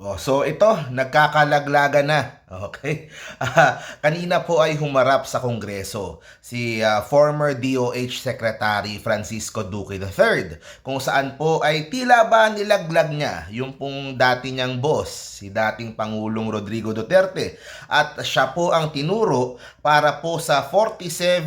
Oh, so ito, nagkakalaglaga na. Okay? Ah, kanina po ay humarap sa Kongreso si ah, former DOH Secretary Francisco Duque III kung saan po ay tila ba nilaglag niya yung pong dati niyang boss, si dating Pangulong Rodrigo Duterte. At siya po ang tinuro para po sa 47.6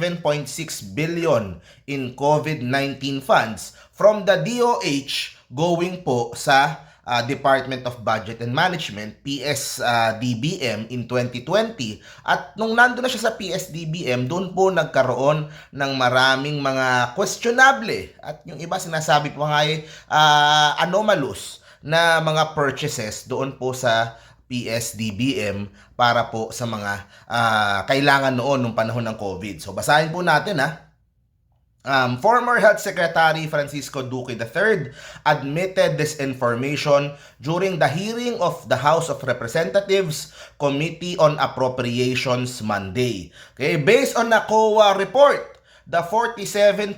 billion in COVID-19 funds from the DOH going po sa uh, Department of Budget and Management, PSDBM in 2020. At nung nando na siya sa PSDBM, doon po nagkaroon ng maraming mga questionable at yung iba sinasabi po nga ay uh, anomalous na mga purchases doon po sa PSDBM para po sa mga uh, kailangan noon nung panahon ng COVID. So basahin po natin ha. Um, former Health Secretary Francisco Duque III admitted this information during the hearing of the House of Representatives Committee on Appropriations Monday. Okay, based on a COA report, the 47.6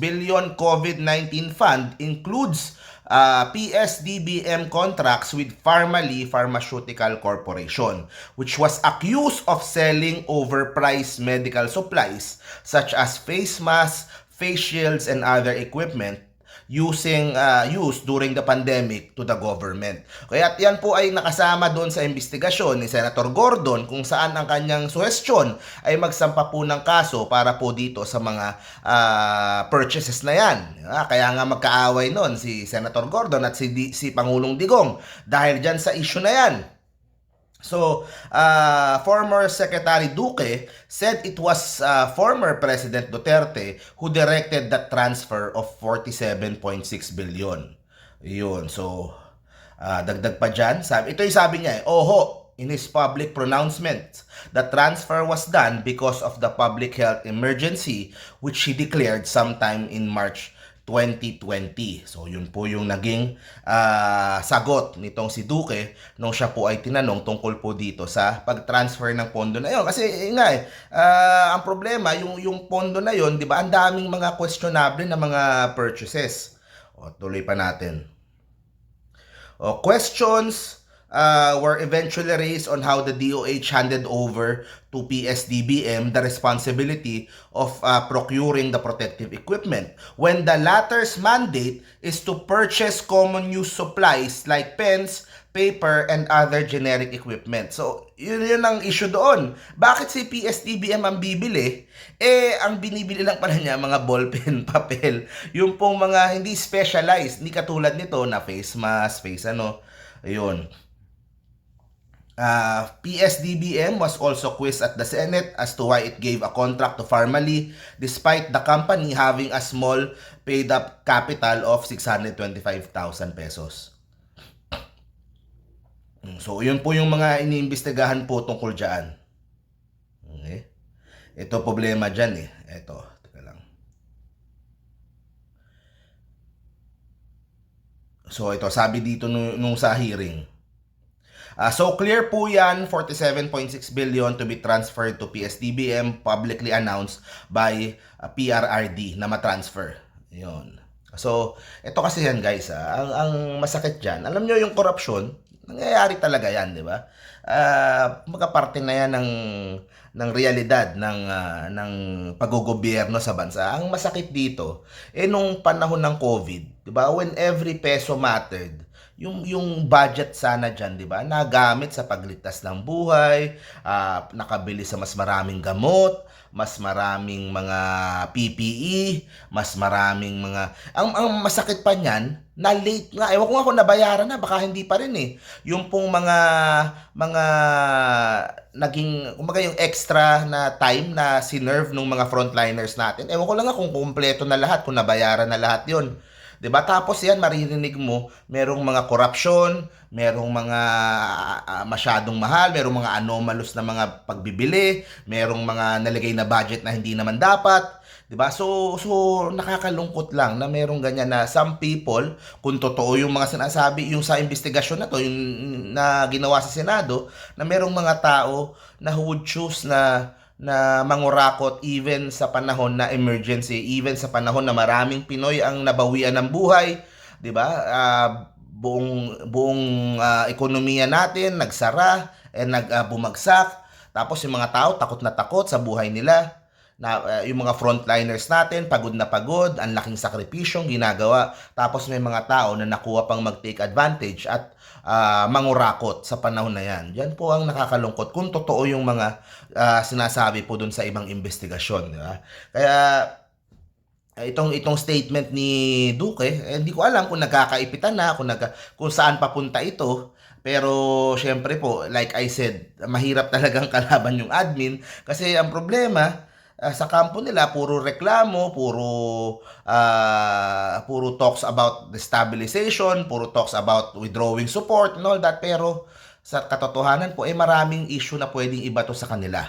billion COVID-19 fund includes uh, PSDBM contracts with Pharmally Pharmaceutical Corporation, which was accused of selling overpriced medical supplies such as face masks, face shields, and other equipment using uh, used during the pandemic to the government. Kaya at yan po ay nakasama doon sa investigasyon ni Senator Gordon kung saan ang kanyang suhestyon ay magsampa po ng kaso para po dito sa mga uh, purchases na yan. Ah, kaya nga magkaaway noon si Senator Gordon at si, si Pangulong Digong dahil dyan sa issue na yan. So, uh, former Secretary Duque said it was uh, former President Duterte who directed that transfer of 47.6 billion. Yun. So, uh, dagdag pa dyan. Sabi, ito yung sabi niya eh, Oho, in his public pronouncement, the transfer was done because of the public health emergency which he declared sometime in March 2020. So yun po yung naging uh, sagot nitong si Duque nung siya po ay tinanong tungkol po dito sa pag-transfer ng pondo na yon. Kasi eh, nga eh, uh, ang problema yung yung pondo na yon, 'di ba? Ang daming mga questionable na mga purchases. O tuloy pa natin. O questions uh, were eventually raised on how the DOH handed over to PSDBM the responsibility of uh, procuring the protective equipment when the latter's mandate is to purchase common use supplies like pens, paper, and other generic equipment. So, yun, yun ang issue doon. Bakit si PSDBM ang bibili? Eh, ang binibili lang pala niya mga ballpen, papel. Yung pong mga hindi specialized, hindi katulad nito na face mask, face ano, yun. Uh, PSDBM was also quizzed at the Senate as to why it gave a contract to Pharmally despite the company having a small paid up capital of 625,000 pesos. So, yun po yung mga iniimbestigahan po tungkol dyan. Okay? Ito problema dyan eh. Ito. Teka lang. So, ito. Sabi dito nung, nung sa hearing. Uh, so clear po yan, 47.6 billion to be transferred to PSDBM publicly announced by uh, PRRD na matransfer. Yun. So, ito kasi yan guys, ah, ang, ang masakit dyan, alam nyo yung corruption, nangyayari talaga yan, di ba? Uh, magkaparte na yan ng, ng realidad ng, uh, ng paggogobyerno sa bansa. Ang masakit dito, eh nung panahon ng COVID, di ba, when every peso mattered, yung yung budget sana diyan, 'di ba? Nagamit sa pagligtas ng buhay, uh, nakabili sa mas maraming gamot, mas maraming mga PPE, mas maraming mga ang ang masakit pa niyan, na late nga. Ewan ko nga kung nabayaran na, baka hindi pa rin eh. Yung pong mga mga naging kumbaga yung extra na time na sinerve ng mga frontliners natin. Ewan ko lang nga kung kumpleto na lahat, kung nabayaran na lahat 'yon. Ba? Tapos 'yan maririnig mo, merong mga corruption, merong mga uh, masyadong mahal, merong mga anomalous na mga pagbibili, merong mga nalagay na budget na hindi naman dapat. 'di ba? So so nakakalungkot lang na merong ganyan na some people kung totoo yung mga sinasabi yung sa investigasyon na to yung na ginawa sa Senado na merong mga tao na who would choose na na mangurakot even sa panahon na emergency, even sa panahon na maraming Pinoy ang nabawian ng buhay, 'di ba? Uh, buong buong ah, ekonomiya natin nagsara and nag bumagsak. Tapos yung mga tao takot na takot sa buhay nila. Na ah, yung mga frontliners natin pagod na pagod, ang laking sakripisyong ginagawa. Tapos may mga tao na nakuha pang mag-take advantage at ah, mangurakot sa panahon na yan. Yan po ang nakakalungkot kung totoo yung mga ah, sinasabi po dun sa ibang investigasyon. Di ba? Kaya eh, itong itong statement ni Duque, eh, hindi ko alam kung nagkakaipitan na, kung, nagka, kung saan papunta ito. Pero syempre po, like I said, mahirap talagang kalaban yung admin kasi ang problema ah, sa kampo nila puro reklamo, puro ah, puro talks about destabilization, puro talks about withdrawing support and all that pero sa katotohanan po eh maraming issue na pwedeng ibato sa kanila.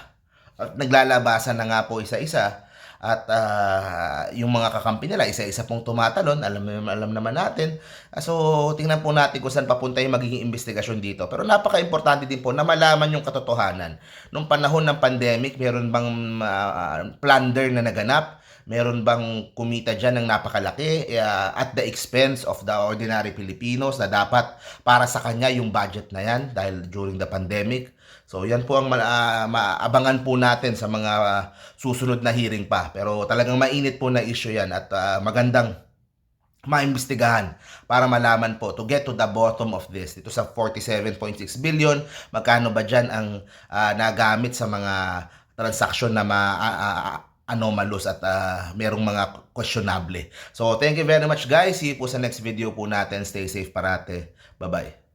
At naglalabasan na nga po isa-isa at ah, yung mga kakampi nila isa-isa pong tumatalon alam alam naman natin. Ah, so tingnan po natin kung saan papunta yung magiging investigasyon dito. Pero napaka-importante din po na malaman yung katotohanan. Nung panahon ng pandemic meron bang ah, plunder na naganap meron bang kumita dyan ng napakalaki ah, at the expense of the ordinary Filipinos na dapat para sa kanya yung budget na yan dahil during the pandemic So yan po ang ma- ah, maabangan po natin sa mga ah, susunod na hearing pa. Pero talagang mainit po na issue yan at ah, magandang maimbestigahan para malaman po to get to the bottom of this. Ito sa 47.6 billion, magkano ba dyan ang ah, nagamit sa mga transaksyon na ma ah, ah, anomalous at ah, merong mga questionable. So thank you very much guys. See you po sa next video po natin. Stay safe parate. Bye-bye.